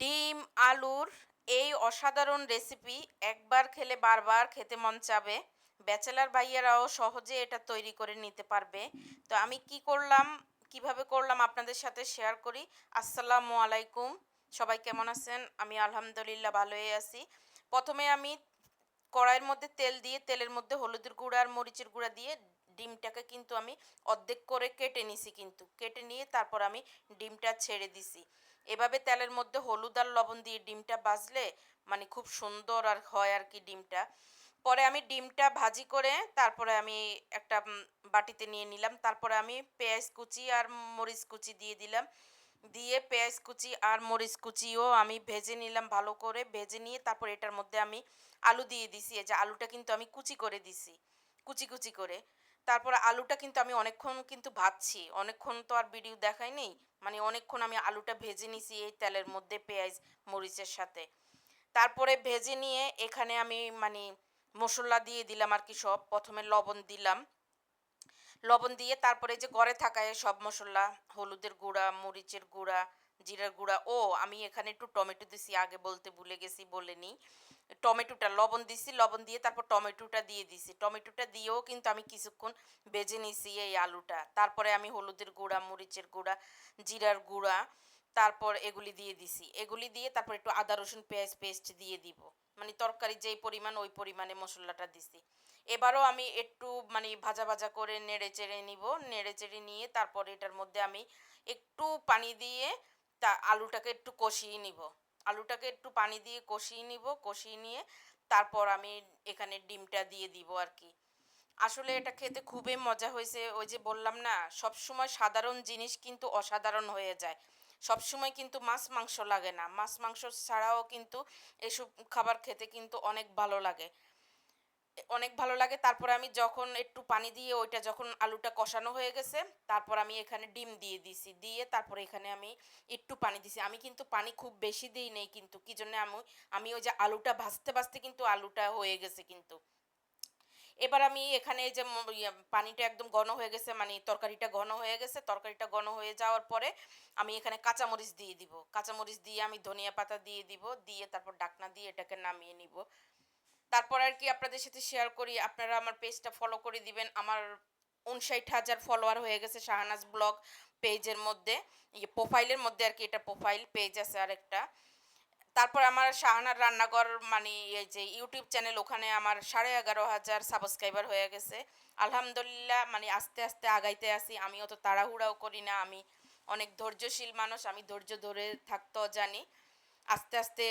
ডিম, আলুর এই অসাধারণ রেসিপি একবার খেলে বারবার খেতে মন চাবে। ব্যাচেলার ভাইয়েরাও সহজে এটা তৈরি করে নিতে পারবে। তো আমি কি করলাম, কীভাবে করলাম আপনাদের সাথে শেয়ার করি। আসসালামু আলাইকুম। সবাই কেমন আছেন? আমি আলহামদুলিল্লাহ ভালোই আছি। প্রথমে আমি কড়াইয়ের মধ্যে তেল দিয়ে, তেলের মধ্যে হলুদের গুঁড়া আর মরিচের গুঁড়া দিয়ে ডিমটাকে কিন্তু আমি অর্ধেক করে কেটে নিছি কিন্তু। কেটে নিয়ে তারপর আমি ডিমটা ছেড়ে দিছি। এভাবে তেলের মধ্যে হলুদ আর লবণ দিয়ে ডিমটা ভাজলে মানে খুব সুন্দর আর হয় আর কি ডিমটা। পরে আমি ডিমটা ভাজি করে তারপরে আমি একটা বাটিতে নিয়ে নিলাম। তারপরে আমি পেঁয়াজ কুচি আর মরিচ কুচি দিয়ে দিলাম। দিয়ে পেঁয়াজ কুচি আর মরিচ কুচিও আমি ভেজে নিলাম ভালো করে। ভেজে নিয়ে তারপর এটার মধ্যে আমি আলু দিয়ে দিছি। এই যে আলুটা কিন্তু আমি কুচি করে দিছি। কুচি কুচি করে। তারপর আলুটা কিন্তু আমি অনেকক্ষণ কিন্তু ভাজছি। অনেকক্ষণ তো আর ভিডিও দেখাই নেই। মানে অনেকক্ষণ আমি আলুটা ভেজে নিছি এই তেলের মধ্যে পেঁয়াজ, মরিচের সাথে। তারপরে ভেজে নিয়ে এখানে আমি মানে মশলা দিয়ে দিলাম আর কি সব। প্রথমে লবণ দিলাম। লবণ দিয়ে তারপরে যে ঘরে থাকা এই সব মশলা, হলুদের গুঁড়া, মরিচের গুঁড়া জিরার গুঁড়া। ও, আমি এখানে একটু টমেটো দিছি, আগে বলতে ভুলে গেছি, বলে নিই টমেটোটা, লবণ দিছি, লবণ দিয়ে তারপর টমেটোটা দিয়ে দিছি। টমেটোটা দিয়েও কিন্তু আমি কিছুক্ষণ ভেজে নিছি এই আলুটা। তারপরে আমি হলুদের গুঁড়া, মরিচের গুঁড়া, জিরার গুঁড়া, তারপর এগুলি দিয়ে দিছি। এগুলি দিয়ে তারপর একটু আদা, রসুন, পেঁয়াজ পেস্ট দিয়ে দিব। মানে তরকারি যেই পরিমাণ, ওই পরিমাণে মশলাটা দিছি। এবারও আমি একটু মানে ভাজা ভাজা করে নেড়ে চেড়ে নিব। নেড়ে চেড়ে নিয়ে তারপর এটার মধ্যে আমি একটু পানি দিয়ে তা আলুটাকে একটু কষিয়ে নিব। আলুটাকে একটু পানি দিয়ে কষিয়ে নিব, কষিয়ে নিয়ে তারপর আমি এখানে ডিমটা দিয়ে দিব আর কি আসলে এটা খেতে খুবই মজা হয়েছে, ওই যে বললাম না সব সময় সাধারণ জিনিস কিন্তু অসাধারণ হয়ে যায়। সব সময় কিন্তু মাছ মাংস লাগে না, মাছ মাংস ছাড়াও কিন্তু এসব খাবার খেতে কিন্তু অনেক ভালো লাগে। অনেক ভালো লাগে। তারপর আমি যখন একটু পানি দিয়ে ওইটা যখন আলুটা কষানো হয়ে গেছে, তারপর আমি এখানে ডিম দিয়ে দিছি। দিয়ে তারপর এখানে আমি একটু পানি দিছি। আমি কিন্তু পানি খুব বেশি দিই নেই কিন্তু, কি জন্য আমি আমি ওই যে আলুটা ভাজতে ভাজতে কিন্তু আলুটা হয়ে গেছে কিন্তু। এবার আমি এখানে যে পানিটা একদম ঘন হয়ে গেছে মানে তরকারিটা ঘন হয়ে গেছে। তরকারিটা ঘন হয়ে যাওয়ার পরে আমি এখানে কাঁচামরিচ দিয়ে দিব। কাঁচামরিচ দিয়ে আমি ধনিয়া পাতা দিয়ে দিব। দিয়ে তারপর ডাকনা দিয়ে এটাকে নামিয়ে নিব। তারপর আর কি আপনাদের সাথে শেয়ার করি। আপনারা আমার পেজটা ফলো করে দিবেন। আমার উনষাট হাজার ফলোয়ার হয়ে গেছে শাহানাজ ব্লগ পেজের মধ্যে। প্রোফাইলের মধ্যে আর কি এটা প্রোফাইল পেজ আছে আরেকটা। তারপর আমার শাহানার রান্নাঘর মানে এই যে ইউটিউব চ্যানেল ওখানে আমার সাড়ে এগারো হাজার সাবস্ক্রাইবার হয়ে গেছে। আলহামদুলিল্লাহ মানে আস্তে আস্তে আগাইতে আসি। আমি অত তাড়াহুড়াও করি না। আমি অনেক ধৈর্যশীল মানুষ। আমি ধৈর্য ধরে থাকতেও জানি। আস্তে আস্তে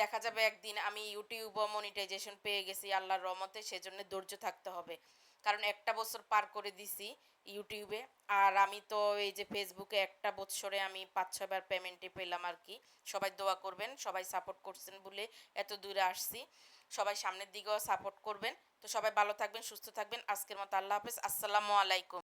দেখা যাবে একদিন আমি ইউটিউবও মনিটাইজেশন পেয়ে গেছি আল্লাহর রহমতে, সেজন্য ধৈর্য থাকতে হবে। কারণ একটা বছর পার করে দিছি ইউটিউবে আর আমি তো এই যে ফেসবুকে একটা বছরে আমি পাঁচ ছয়বার পেমেন্টে পেলাম আর কি। সবাই দোয়া করবেন, সবাই সাপোর্ট করছেন বলে এত দূরে আসছি। সবাই সামনের দিকেও সাপোর্ট করবেন। তো সবাই ভালো থাকবেন, সুস্থ থাকবেন। আজকের মতো আল্লাহ হাফেজ। আসসালামু আলাইকুম।